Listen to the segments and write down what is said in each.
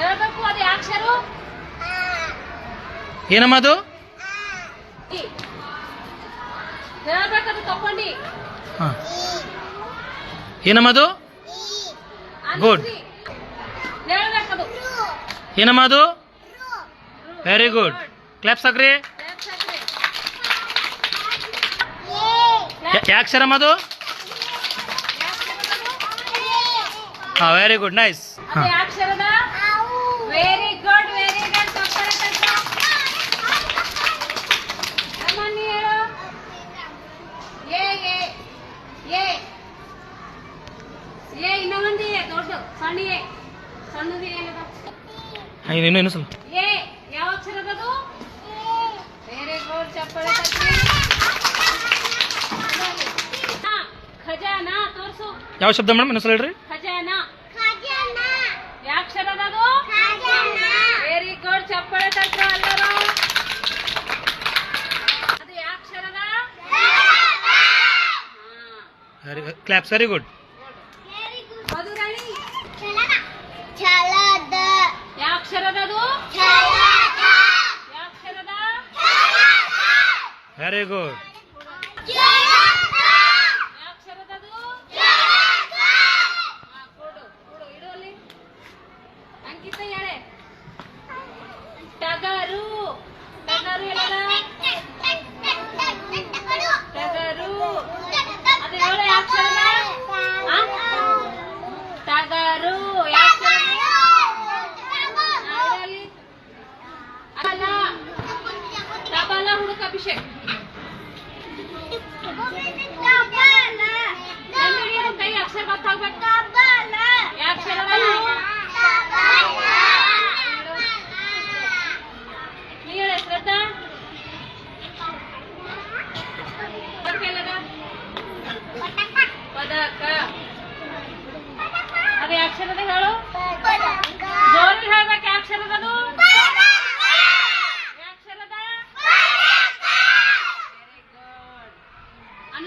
ಹೇಳ್ಬೇಕು? ಅದು ಅಕ್ಷರ ಏನಮ್ಮ ಅದು? ಹೇಳ್ಬೇಕದು ತಕೊಂಡಿ ಹಾಂ. ಏನಮ್ಮ ಅದು? ಗುಡ್. ಹೇಳ್ಬೇಕದು ಏನಮ್ಮ ಅದು? ವೆರಿ ಗುಡ್ ಕ್ಲಾಪ್ ಸಾಕ್ರಿ. Claps ಹಾಕ್ರಿ. ಯಾಕ್ಷರಮ್ಮ ಅದು? ಹಾಂ ವೆರಿ ಗುಡ್ ನೈಸ್ ಅದು ಹಾಂ. ಇನ್ನೊಂದು ಏ ದೊಡ್ಡ ಸಣ್ಣ ಏ ಸಣ್ಣದು ಏನದ ಇನ್ನು ಇನ್ನು ಸ್ವಲ್ಪ ಏ ಯಾವ ಅಕ್ಷರದದು ವೆರಿ ಗುಡ್ ಚಪ್ಪಳೆ ತಟ್ಟಿ ಹಾ, ಖಜಾನಾ ತೋರ್ಸು ಯಾವ ಶಬ್ದ ಮೇಡಮ್ ಇನ್ನೊಂದ್ಸಲ ಹೇಳ್ರಿ ಖಜಾನಾ ಯಾವ ಅಕ್ಷರದದು ವೆರಿ ಗುಡ್ ಚಪ್ಪಳೆ ತಟ್ಟರು ಎಲ್ಲರೂ ಅದು ಯಾವ ಅಕ್ಷರದ ಹಾ, ವೆರಿ ಕ್ಲಾಪ್ಸ್ ವೆರಿ ಗುಡ್ ಛಲದ. ಯಾವ ಅಕ್ಷರದದು ಛಲದ. ಯಾವ ಅಕ್ಷರದ? ವೆರಿ ಗುಡ್ ಯಾವ ಅಕ್ಷರದದು ಹಾ, ಕೊಡು ಕೊಡು ಇಡು ಅಲ್ಲಿ. ಅಂಕಿತ ಹೇಳೆ. ಟಗರು. ಅಕ್ಷರದ ನೀ ಹೇಳ ಶ್ರದ್ಧಾ ಪಕ್ಕಲ್ಲದ ಪದಕ ಅದು ಯಾವ ಅಕ್ಷರದ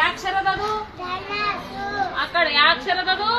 ಅಕ್ಷರದದು ಆ ಕಡೆ ಯಾಕ್ಷರದದು